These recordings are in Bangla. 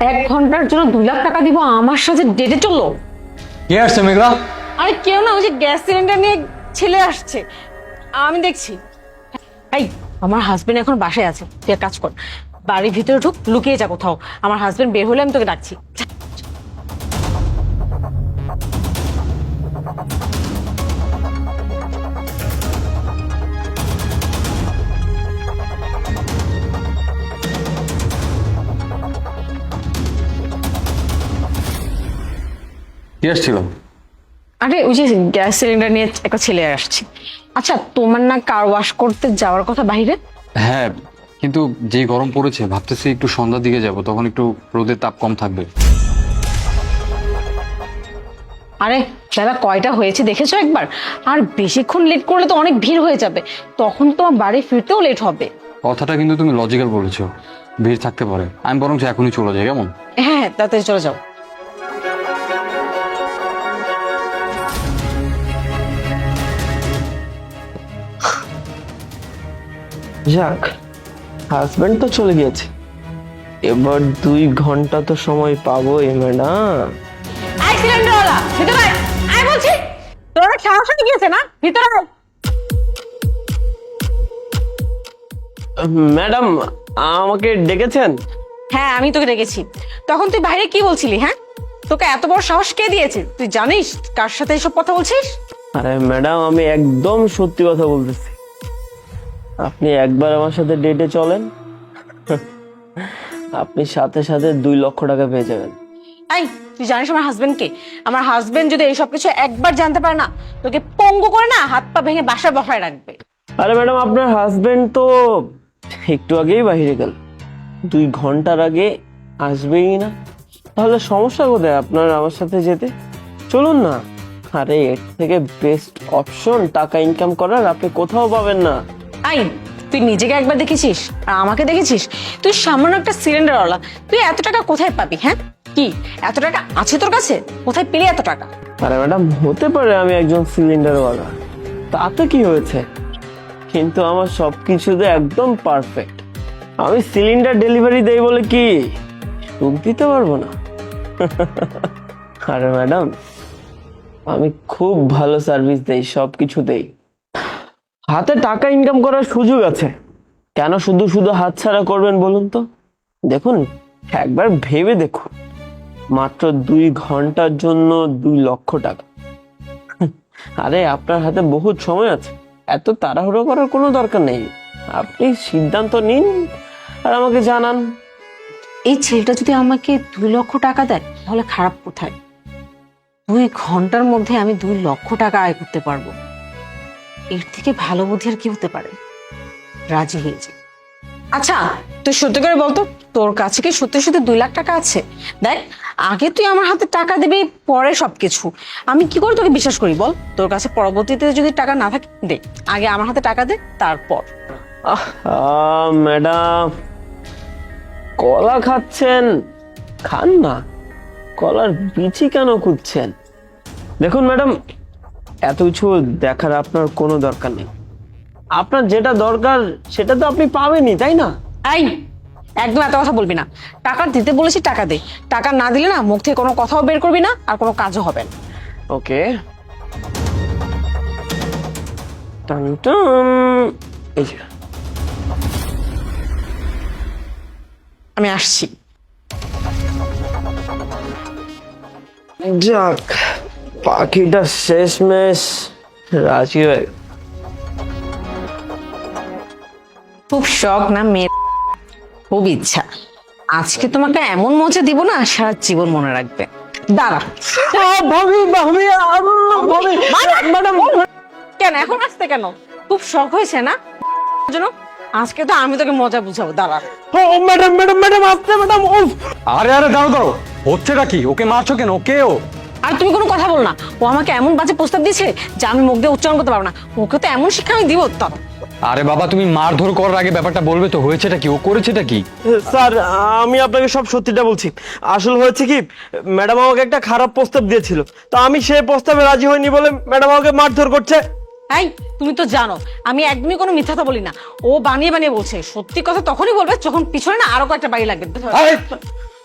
এক ঘণ্টার জন্য দুই লাখ টাকা দিব আমার সাথে ডেটে চলল কে আসছে মেঘলা? আরে কেউ না ওই যে গ্যাস সিলিন্ডার নিয়ে ছেলে আসছে। আমি দেখছি। এই আমার হাজবেন্ড এখন বাসায় আছে। তুই এক কাজ কর বাড়ির ভিতরে ঢুক লুকিয়ে যা কোথাও। আমার হাজবেন্ড বের হলে আমি তোকে ডাকছি। কে আসছিল? আরে ওই যে গ্যাস সিলিন্ডার নিয়ে একটা ছেলে আসছে। আচ্ছা তোমার না কার ওয়াশ করতে যাওয়ার কথা বাইরে হ্যাঁ কিন্তু যে গরম পড়েছে ভাবতেছি একটু সন্ধ্যার দিকে যাব তখন একটু রোদের তাপ কম থাকবে। আরে বেলা কয়টা হয়েছে দেখেছ একবার? আর বেশিক্ষণ লেট করলে তো অনেক ভিড় হয়ে যাবে। তখন তো তোমার বাড়ি ফিরতেও লেট হবে। কথাটা কিন্তু তুমি লজিক্যাল বলেছ। ভিড় থাকতে পারে। আমি বরং এখনই চলে যাই কেমন? হ্যাঁ হ্যাঁ তাড়াতাড়ি চলে যাও। যাক হাজবেন্ড তো চলে গিয়েছে এবার দুই ঘণ্টা তো সময় পাবো এ ম্যাডাম আই সিলিন্ডারওয়ালা ভিতরে আয়। আয় বলছি তোর অনেক সাহস হয়ে গিয়েছে না? ভিতরে আয়। ম্যাডাম আমাকে ডেকেছেন? হ্যাঁ আমি তোকে ডেকেছি। তখন তুই বাইরে কি বলছিলি হ্যাঁ? তোকে এত বড় সাহস কে দিয়েছে? তুই জানিস কার সাথে এসব কথা বলছিস? আরে ম্যাডাম আমি একদম সত্যি কথা বলতেছি। আপনি একবার আমার সাথে ডেটে চলেন। আপনি সাথে সাথে দুই লক্ষ টাকা পেয়ে যাবেন। এই তুই জানিস আমার হাজবেন্ডকে আমার হাজবেন্ড যদি এইসব কিছু একবার জানতে পারে না তোকে পঙ্গু করে না হাত পা ভেঙে বাসায় বসায় রাখবে। আরে ম্যাডাম আপনার হাজবেন্ড তো একটু আগেই বাইরে গেল। দুই ঘণ্টার আগে আসবেই না। তাহলে সমস্যা কোথায়? আপনার আমার সাথে যেতে? চলুন না। আরে এর থেকে বেস্ট অপশন টাকা ইনকাম করার আপনি কোথাও পাবেন না। আই, তুই নিজেকে একবার দেখেছিস? আর আমাকে দেখেছিস? তুই সামান্য একটা সিলিন্ডারওয়ালা। তুই এত টাকা কোথায় পাবি হ্যাঁ? কি, এত টাকা আছে তোর কাছে? কোথায় পেলি এত টাকা? আরে ম্যাডাম, হতে পারে আমি একজন সিলিন্ডারওয়ালা। তাতে কি হয়েছে? কিন্তু আমার সবকিছুতে একদম পারফেক্ট। আমি সিলিন্ডার ডেলিভারি দেই বলে কি সুখ দিতে পারব না? আরে ম্যাডাম, আমি খুব ভালো সার্ভিস দেই সব কিছু দেই। হাতে টাকা ইনকাম করার সুযোগ আছে। কেন শুধু শুধু হাত ছাড়া করবেন বলুন তো? দেখুন, একবার ভেবে দেখুন। মাত্র দুই ঘণ্টার জন্য দুই লক্ষ টাকা। আরে, আপনার হাতে বহুত সময় আছে। এত তাড়াহুড়ো করার কোনো দরকার নেই। আপনি সিদ্ধান্ত নিন আর আমাকে জানান। এই ছেলেটা যদি আমাকে দুই লক্ষ টাকা দেয়, তাহলে খারাপ কোথায়? দুই ঘণ্টার মধ্যে আমি দুই লক্ষ টাকা আয় করতে পারব। এর থেকে ভালো বুদ্ধি আর কি হতে পারে? রাজি হয়েছে আচ্ছা তুই সত্যি করে বলতো তোর কাছে কি সত্যি সত্যি দুই লাখ টাকা আছে? দেখ আগে তুই আমার হাতে টাকা দিবি পরে সবকিছু। আমি কি করে তোকে বিশ্বাস করি বল? তোর কাছে পরবর্তীতে যদি টাকা না থাকে দে আগে আমার হাতে টাকা দে তারপর। আহ ম্যাডাম। কলা খাচ্ছেন? খান না। কলার বিচি কেন খুঁজছেন? দেখুন ম্যাডাম এত কিছু দেখার আপনার কোনো দরকার নেই। আপনার যেটা দরকার সেটা তো আপনি পাবেনই তাই না? এই একদম এত কথা বলবি না। টাকা দিতে বলেছি টাকা দে। টাকা না দিলে না মুখ থেকে কোনো কথাও বের করবি না আর কোনো কাজও হবে না। ওকে। টান টান এই যে। আমি আসছি। যাক। পাখিটা শেষমেশ রাজি হয়ে গেল। খুব শখ না মেয়ে খুব ইচ্ছা। আজকে তোমাকে এমন মজা দিব না সারা জীবন মনে রাখবে। দাঁড়া। ভাবি ভাবি ম্যাডাম কেন এখন আসতে কেন? খুব শখ হয়েছে না? জন্য আজকে তো আমি তোকে মজা বুঝাবো দাঁড়া। ও ম্যাডাম ম্যাডাম ম্যাডাম আসতে ম্যাডাম আরে আরে দাঁড়ো দাঁড়ো হচ্ছেটা কি? ওকে মারছো কেন? ওকে ও? আর তুমি কোনো কথা বল না। ও আমাকে এমন বাজে প্রস্তাব দিয়েছে যে আমি মুখ দিয়ে উচ্চারণ করতে পারব না। ওকে তো এমন শিক্ষা আমি দিব তার আরে বাবা তুমি মারধর করার আগে ব্যাপারটা বলবে তো হয়েছেটা কি? ও করেছেটা কি? স্যার আমি আপনাকে সব সত্যিটা বলছি। আসলে হয়েছে কি ম্যাডাম আমাকে একটা খারাপ প্রস্তাব দিয়েছিল। তো আমি সেই প্রস্তাবে রাজি হইনি বলে ম্যাডাম আমাকে মারধর করছে। এই তুমি তো জানো আমি একদমই কোনো মিথ্যাটা বলি না। ও বানিয়ে বানিয়ে বলছে সত্যি কথা তখনই বলবে যখন পিছনে না আরও কয়েকটা বাড়ি লাগবে।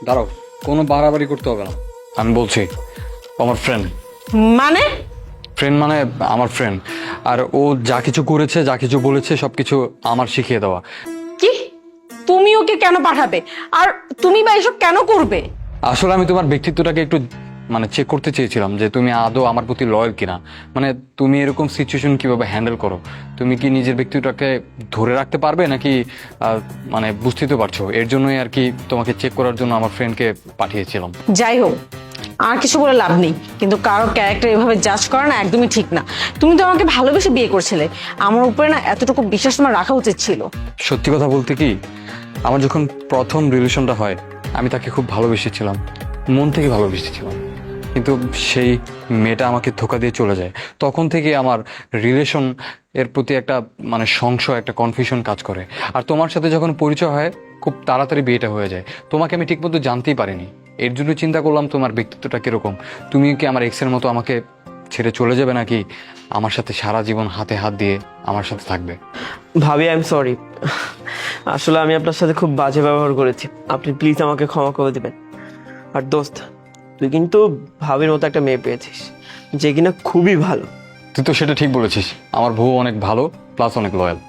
দাঁড়াও কোনো বাড়াবাড়ি করতে হবে না। আমি বলছি আমার ফ্রেন্ড মানে? ফ্রেন্ড মানে আমার ফ্রেন্ড আর ও যা কিছু করেছে যা কিছু বলেছে সব কিছু আমার শিখিয়ে দেওয়া। কি? তুমি ওকে কেন পাঠাবে? আর তুমি বা এসব কেন করবে? আসলে আমি তোমার ব্যক্তিত্বটাকে একটু মানে চেক করতে চেয়েছিলাম যে তুমি আদৌ আমার প্রতি লয়াল কিনা। মানে তুমি এরকম সিচুয়েশন কীভাবে হ্যান্ডেল করো? তুমি কি নিজের ব্যক্তিত্বটাকে ধরে রাখতে পারবে নাকি মানে বুঝতে তো পারছ? এর জন্যই আর কি তোমাকে চেক করার জন্য আমার ফ্রেন্ডকে পাঠিয়েছিলাম। যাই হোক আর কিছু বলে লাভ নেই। কিন্তু কারও ক্যারেক্টার এভাবে জাজ করা না একদমই ঠিক না। তুমি তো আমাকে ভালোবেসে বিয়ে করছিলে। আমার উপরে না এতটুকু বিশ্বাস তোমার রাখা উচিত ছিল। সত্যি কথা বলতে কি, আমার যখন প্রথম রিলেশনটা হয়, আমি তাকে খুব ভালোবেসেছিলাম। মন থেকে ভালোবেসেছিলাম। কিন্তু সেই মেয়েটা আমাকে ধোকা দিয়ে চলে যায়। তখন থেকে আমার রিলেশন এর প্রতি একটা মানে সংশয়, একটা কনফিউশন কাজ করে। আর তোমার সাথে যখন পরিচয় হয়, খুব তাড়াতাড়ি বিয়েটা হয়ে যায়। তোমাকে আমি ঠিকমতো জানতেই পারিনি। এর জন্য চিন্তা করলাম তোমার ব্যক্তিত্বটা কীরকম? তুমি কি আমার এক্সের মতো আমাকে ছেড়ে চলে যাবে নাকি আমার সাথে সারা জীবন হাতে হাত দিয়ে আমার সাথে থাকবে? ভাবি আই এম সরি আসলে আমি আপনার সাথে খুব বাজে ব্যবহার করেছি। আপনি প্লিজ আমাকে ক্ষমা করে দেবেন। আর দোস্ত তুই কিন্তু ভাবির মতো একটা মেয়ে পেয়েছিস যে কিনা খুবই ভালো। তুই তো সেটা ঠিক বলেছিস। আমার বউ অনেক ভালো প্লাস অনেক লয়াল